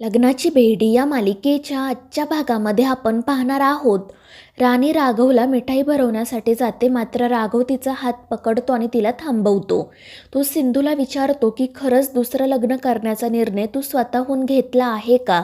लग्नाची बेडी या मालिकेच्या आजच्या भागामध्ये आपण पाहणार आहोत. राणी राघवला मिठाई भरवण्यासाठी जाते मात्र राघव तिचा हात पकडतो आणि तिला थांबवतो. तो सिंधूला विचारतो की खरंच दुसरं लग्न करण्याचा निर्णय तू स्वतःहून घेतला आहे का?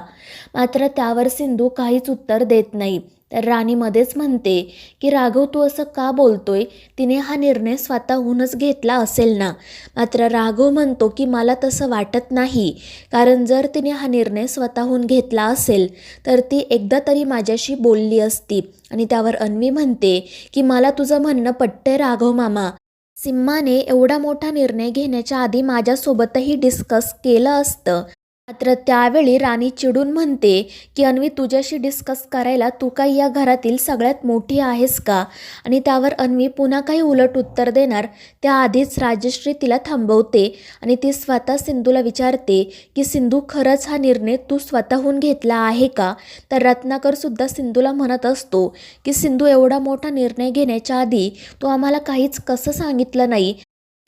मात्र त्यावर सिंधू काहीच उत्तर देत नाही. तर राणी मध्येच म्हणते की राघव तू असं का बोलतोय? तिने हा निर्णय स्वतःहूनच घेतला असेल ना? मात्र राघव म्हणतो की मला तसं वाटत नाही. कारण जर तिने हा निर्णय स्वतःहून घेतला असेल तर ती एकदा तरी माझ्याशी बोलली असती. आणि त्यावर अन्वी म्हणते की मला तुझं म्हणणं पट्टे राघव मामा. सिम्माने एवढा मोठा निर्णय घेण्याच्या आधी माझ्यासोबतही डिस्कस केलं असतं. मात्र त्यावेळी राणी चिडून म्हणते की अन्वी तुझ्याशी डिस्कस करायला तू काही या घरातील सगळ्यात मोठी आहेस का आणि त्यावर अन्वी पुन्हा काही उलट उत्तर देणार. त्याआधीच राजश्री तिला थांबवते आणि ती स्वतः सिंधूला विचारते की सिंधू खरंच हा निर्णय तू स्वतःहून घेतला आहे का तर रत्नाकरसुद्धा सिंधूला म्हणत असतो की सिंधू एवढा मोठा निर्णय घेण्याच्या आधी तू आम्हाला काहीच कसं सांगितलं नाही?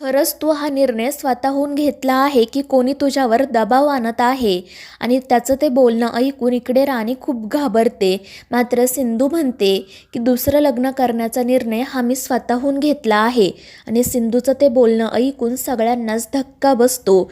खरंच तू हा निर्णय स्वतःहून घेतला आहे की कोणी तुझ्यावर दबाव आणत आहे? आणि त्याचं ते बोलणं ऐकून इकडे राणी खूप घाबरते. मात्र सिंधू म्हणते की दुसरं लग्न करण्याचा निर्णय हा मी स्वतःहून घेतला आहे. आणि सिंधूचं ते बोलणं ऐकून सगळ्यांनाच धक्का बसतो.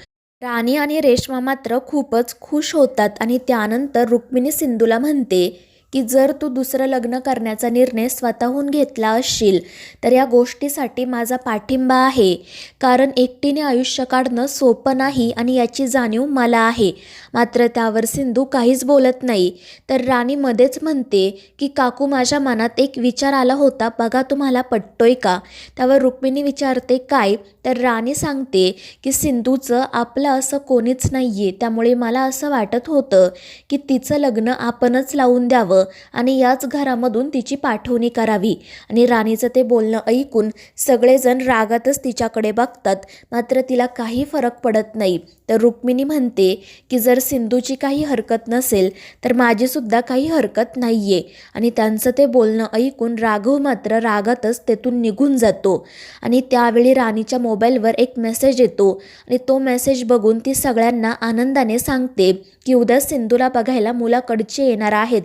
राणी आणि रेश्मा मात्र खूपच खुश होतात आणि त्यानंतर रुक्मिणी सिंधूला म्हणते की जर तू दुसरं लग्न करण्याचा निर्णय स्वतःहून घेतला असशील तर या गोष्टीसाठी माझा पाठिंबा आहे. कारण एकटीने आयुष्य काढणं सोपं नाही आणि याची जाणीव मला आहे. मात्र त्यावर सिंधू काहीच बोलत नाही. तर राणी मध्येच म्हणते की काकू माझ्या मनात एक विचार आला होता. बघा तुम्हाला पटतोय का? त्यावर रुक्मिणी विचारते काय? तर राणी सांगते की सिंधूचं आपलं असं कोणीच नाही आहे त्यामुळे मला असं वाटत होतं की तिचं लग्न आपणच लावून द्यावं. आणि याच घरामधून तिची पाठवणी करावी. आणि राणीचं ते बोलणं ऐकून सगळेजण रागातच तिच्याकडे बघतात. मात्र तिला काही फरक पडत नाही. तर रुक्मिणी म्हणते की जर सिंधूची काही हरकत नसेल तर माझीसुद्धा काही हरकत नाही आहे आणि त्यांचं ते बोलणं ऐकून राघव मात्र रागातच तेथून निघून जातो. आणि त्यावेळी राणीच्या मोबाईलवर एक मेसेज येतो. आणि तो मेसेज बघून ती सगळ्यांना आनंदाने सांगते की उद्या सिंधूला बघायला मुलाकडचे येणार आहेत.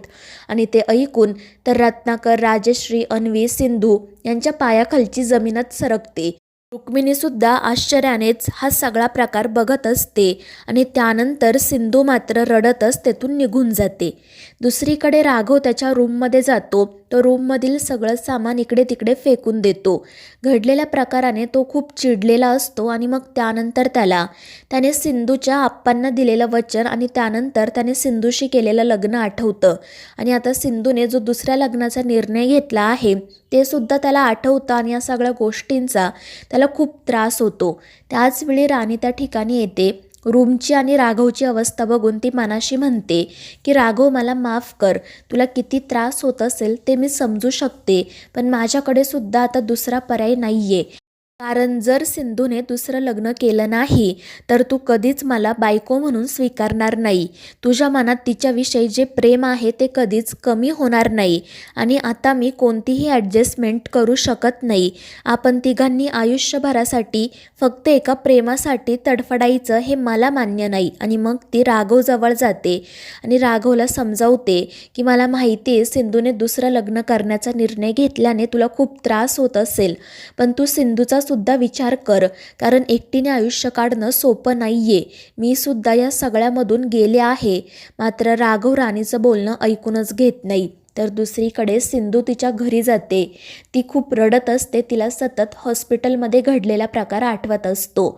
आणि ते ऐकून तर रत्नाकर राजश्री अन्वी सिंधू यांच्या पायाखालची जमीनच सरकते. रुक्मिणीसुद्धा आश्चर्यानेच हा सगळा प्रकार बघत असते आणि त्यानंतर सिंधू मात्र रडतच तेथून निघून जाते. दुसरीकडे राघव त्याच्या रूममध्ये जातो. तो रूममधील सगळं सामान इकडे तिकडे फेकून देतो. घडलेल्या प्रकाराने तो खूप चिडलेला असतो आणि मग त्यानंतर त्याला. त्याने सिंधूच्या आप्पांना दिलेलं वचन आणि त्यानंतर त्याने सिंधूशी केलेलं लग्न आठवतं. आणि आता सिंधूने जो दुसऱ्या लग्नाचा निर्णय घेतला आहे ते सुद्धा त्याला आठवतं आणि या सगळ्या गोष्टींचा त्याला खूप त्रास होतो. त्याचवेळी राणी त्या ठिकाणी येते. रूमची आणि राघवची अवस्था बघून ती मनाशी म्हणते की राघव मला माफ कर. तुला किती त्रास होत असेल ते मी समजू शकते. पण माझ्याकडे सुद्धा आता दुसरा पर्याय नाही आहे कारण जर सिंधूने दुसरं लग्न केलं नाही तर तू कधीच मला बायको म्हणून स्वीकारणार नाही. तुझ्या मनात तिच्याविषयी जे प्रेम आहे ते कधीच कमी होणार नाही. आणि आता मी कोणतीही ॲडजस्टमेंट करू शकत नाही. आपण तिघांनी आयुष्यभरासाठी फक्त एका प्रेमासाठी तडफडायचं हे मला मान्य नाही. आणि मग ती राघवजवळ जाते आणि राघवला समजावते की मला माहिती आहे सिंधूने दुसरं लग्न करण्याचा निर्णय घेतल्याने तुला खूप त्रास होत असेल. पण तू सिंधूचा सुद्धा विचार कर कारण एकटीने आयुष्य काढणं सोपं नाही आहे मी सुद्धा या सगळ्यामधून गेले आहे. मात्र राघव राणीचं बोलणं ऐकूनच घेत नाही. तर दुसरीकडे सिंधू तिच्या घरी जाते. ती खूप रडत असते तिला सतत हॉस्पिटलमध्ये घडलेला प्रकार आठवत असतो.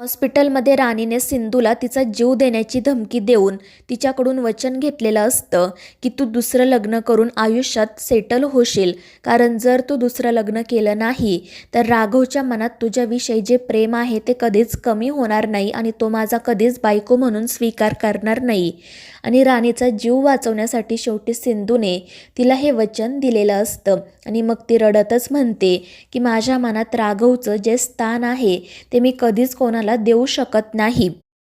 हॉस्पिटलमध्ये राणीने सिंधूला तिचा जीव देण्याची धमकी देऊन तिच्याकडून वचन घेतलेलं असतं की तू दुसरं लग्न करून आयुष्यात सेटल होशील. कारण जर तू दुसरं लग्न केलं नाही तर राघवच्या मनात तुझ्याविषयी जे प्रेम आहे ते कधीच कमी होणार नाही आणि तो माझा कधीच बायको म्हणून स्वीकार करणार नाही. आणि राणीचा जीव वाचवण्यासाठी शेवटी सिंधूने तिला हे वचन दिलेलं असतं आणि मग ती रडतच म्हणते की माझ्या मनात राघवचं जे स्थान आहे ते मी कधीच कोणाला देऊ शकत नाही.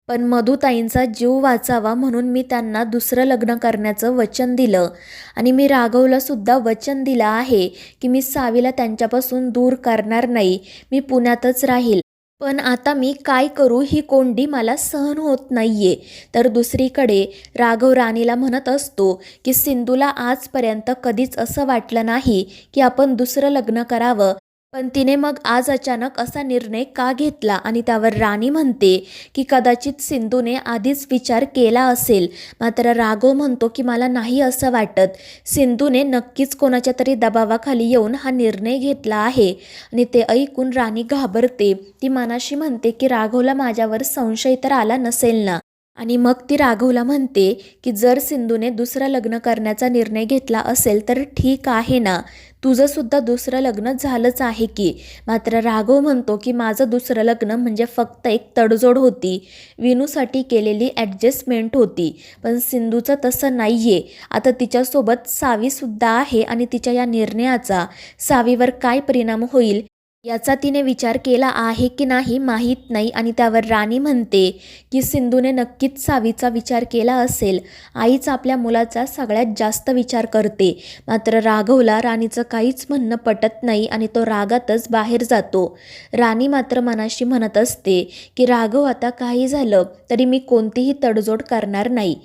पण मधुताईंचा जीव वाचावा म्हणून मी त्यांना दुसरं लग्न करण्याचं वचन दिलं. आणि मी राघवला सुद्धा वचन दिलं आहे की मी सावीला त्यांच्यापासून दूर करणार नाही. मी पुण्यातच राहील. पण आता मी काय करू ही कोंडी मला सहन होत नाहीये. तर दुसरीकडे राघव राणीला म्हणत असतो की सिंधूला आजपर्यंत कधीच असं वाटलं नाही की आपण दुसरं लग्न करावं. पण तिने मग आज अचानक असा निर्णय का घेतला? आणि त्यावर राणी म्हणते की कदाचित सिंधूने आधीच विचार केला असेल. मात्र राघव म्हणतो की मला नाही असं वाटत. सिंधूने नक्कीच कोणाच्या तरी दबावाखाली येऊन हा निर्णय घेतला आहे. आणि ते ऐकून राणी घाबरते. ती मनाशी म्हणते की राघवला माझ्यावर संशय तर आला नसेल ना. आणि मग ती राघवला म्हणते की जर सिंधूने दुसरं लग्न करण्याचा निर्णय घेतला असेल तर ठीक आहे ना. तुझंसुद्धा दुसरं लग्न झालंच आहे की. मात्र राघव म्हणतो की माझं दुसरं लग्न म्हणजे फक्त एक तडजोड होती. विनूसाठी केलेली ॲडजस्टमेंट होती. पण सिंधूचं तसं नाही आहे आता तिच्यासोबत सावीसुद्धा आहे आणि तिच्या या निर्णयाचा सावीवर काय परिणाम होईल? याचा तिने विचार केला आहे की नाही माहीत नाही आणि त्यावर राणी म्हणते की सिंधूने नक्कीच सावीचा विचार केला असेल. आईच आपल्या मुलाचा सगळ्यात जास्त विचार करते. मात्र राघवला राणीचं काहीच म्हणणं पटत नाही आणि तो रागातच बाहेर जातो. राणी मात्र मनाशी म्हणत असते की राघव आता काही झालं तरी मी कोणतीही तडजोड करणार नाही.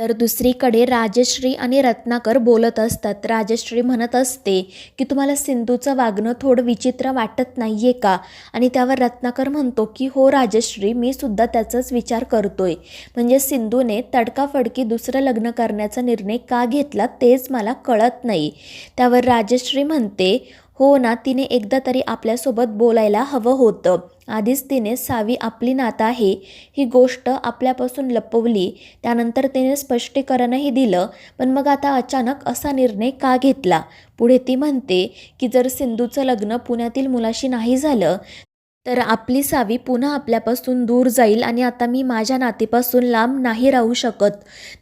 तर दुसरीकडे राजश्री आणि रत्नाकर बोलत असतात. राजश्री म्हणत असते की तुम्हाला सिंधूचं वागणं थोडं विचित्र वाटत नाही आहे का? आणि त्यावर रत्नाकर म्हणतो की हो राजश्री मी सुद्धा त्याचाच विचार करतोय. म्हणजे सिंधूने तडकाफडकी दुसरं लग्न करण्याचा निर्णय का घेतला तेच मला कळत नाही. त्यावर राजश्री म्हणते हो ना तिने एकदा तरी आपल्यासोबत बोलायला हवं होतं. आधीच तिने सावी आपली नात आहे. ही गोष्ट आपल्यापासून लपवली. त्यानंतर तिने स्पष्टीकरणही दिलं. पण मग आता अचानक असा निर्णय का घेतला? पुढे ती म्हणते की जर सिंधूचं लग्न पुण्यातील मुलाशी नाही झालं तर आपली सावी पुन्हा आपल्यापासून दूर जाईल आणि आता मी माझ्या नातीपासून लांब नाही राहू शकत.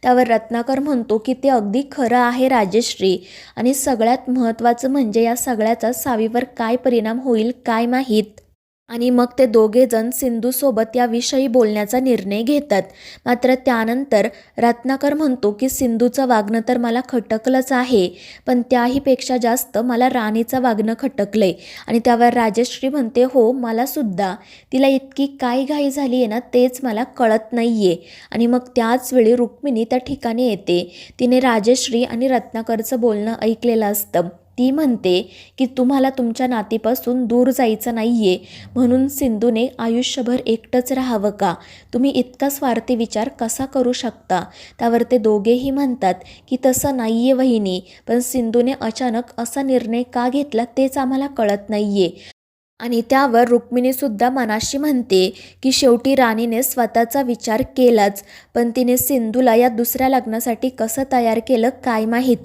त्यावर रत्नाकर म्हणतो की ते अगदी खरं आहे राजश्री. आणि सगळ्यात महत्त्वाचं म्हणजे या सगळ्याचा सावीवर काय परिणाम होईल काय माहीत? आणि मग ते दोघेजण सिंधूसोबत याविषयी बोलण्याचा निर्णय घेतात. मात्र त्यानंतर रत्नाकर म्हणतो की सिंधूचं वागणं तर मला खटकलंच आहे पण त्याहीपेक्षा जास्त मला राणीचं वागणं खटकलंय. आणि त्यावर राजश्री म्हणते हो मलासुद्धा तिला इतकी काय घाई झाली आहे ना तेच मला कळत नाही आहे आणि मग त्याच वेळी रुक्मिणी त्या ठिकाणी येते. तिने राजश्री आणि रत्नाकरचं बोलणं ऐकलेलं असतं. ती म्हणते की तुम्हाला तुमच्या नातीपासून दूर जायचं नाही आहे म्हणून सिंधूने आयुष्यभर एकटंच राहावं का? तुम्ही इतका स्वार्थी विचार कसा करू शकता? त्यावर ते दोघेही म्हणतात की तसं नाही आहे वहिनी पण सिंधूने अचानक असा निर्णय का घेतला तेच आम्हाला कळत नाही आहे आणि त्यावर रुक्मिणीसुद्धा मनाशी म्हणते की शेवटी राणीने स्वतःचा विचार केलाच पण तिने सिंधूला या दुसऱ्या लग्नासाठी कसं तयार केलं काय माहीत?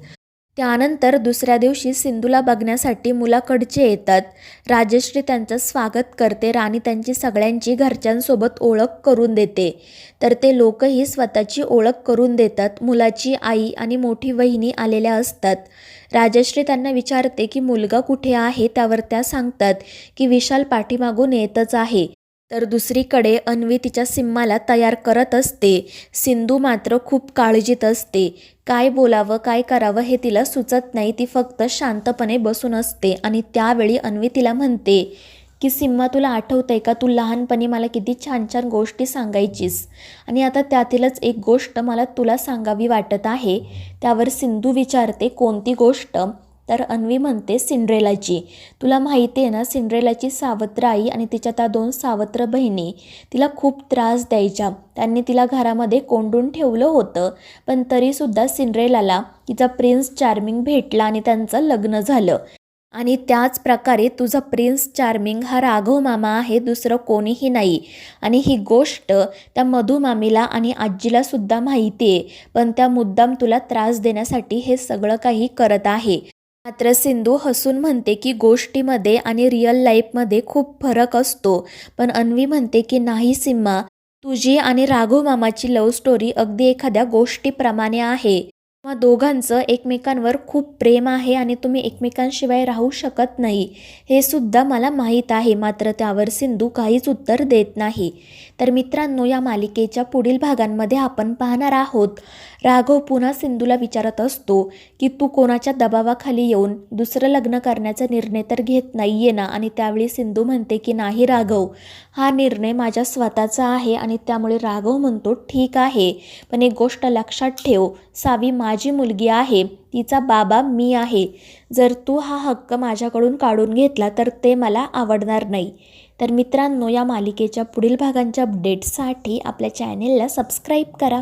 त्यानंतर दुसऱ्या दिवशी सिंधूला बघण्यासाठी मुलाकडचे येतात. राजश्री त्यांचं स्वागत करते. राणी त्यांची सगळ्यांची घरच्यांसोबत ओळख करून देते. तर ते लोकही स्वतःची ओळख करून देतात. मुलाची आई आणि मोठी वहिनी आलेल्या असतात. राजश्री त्यांना विचारते की मुलगा कुठे आहे? त्यावर त्या सांगतात की विशाल पाठीमागून येतच आहे. तर दुसरीकडे अन्वी तिच्या सिम्माला तयार करत असते. सिंधू मात्र खूप काळजीत असते. काय बोलावं काय करावं हे तिला सुचत नाही. ती फक्त शांतपणे बसून असते आणि त्यावेळी अन्वी तिला म्हणते की सिम्मा तुला आठवतंय का? तू लहानपणी मला किती छान छान गोष्टी सांगायचीस. आणि आता त्यातीलच एक गोष्ट मला तुला सांगावी वाटत आहे. त्यावर सिंधू विचारते कोणती गोष्ट? तर अन्वी म्हणते सिंड्रेलाची. तुला माहिती आहे ना सिंड्रेलाची सावत्र आई आणि तिच्या त्या दोन सावत्र बहिणी. तिला खूप त्रास द्यायच्या त्यांनी तिला घरामध्ये कोंडून ठेवलं होतं पण तरीसुद्धा सिंड्रेलाला तिचा प्रिन्स चार्मिंग भेटला आणि त्यांचं लग्न झालं. आणि त्याच प्रकारे तुझा प्रिन्स चार्मिंग हा राघव मामा आहे दुसरं कोणीही नाही. आणि ही गोष्ट त्या मधुमामीला आणि आजीलासुद्धा माहिती आहे पण त्या मुद्दाम तुला त्रास देण्यासाठी हे सगळं काही करत आहे. मात्र सिंधू हसून म्हणते की गोष्टीमध्ये आणि रिअल लाईफमध्ये खूप फरक असतो. पण अन्वी म्हणते की नाही सिम्मा तुझी आणि राघव मामाची लव्ह स्टोरी अगदी एखाद्या गोष्टीप्रमाणे आहे. मग दोघांचं एकमेकांवर खूप प्रेम आहे आणि तुम्ही एकमेकांशिवाय राहू शकत नाही. हे सुद्धा मला माहीत आहे मात्र त्यावर सिंधू काहीच उत्तर देत नाही. तर मित्रांनो या मालिकेच्या पुढील भागांमध्ये आपण पाहणार आहोत. राघव पुन्हा सिंधूला विचारत असतो की तू कोणाच्या दबावाखाली येऊन दुसरं लग्न करण्याचा निर्णय तर घेत नाही आहे ना? आणि त्यावेळी सिंधू म्हणते की नाही राघव हा निर्णय माझ्या स्वतःचा आहे आणि त्यामुळे राघव म्हणतो ठीक आहे पण एक गोष्ट लक्षात ठेव सावी माझी मुलगी आहे तिचा बाबा मी आहे. जर तू हा हक्क माझ्याकडून काढून घेतला तर ते मला आवडणार नाही. तर मित्रांनो या मालिकेच्या पुढील भागांच्या अपडेट्ससाठी आपल्या चॅनेलला सबस्क्राईब करा.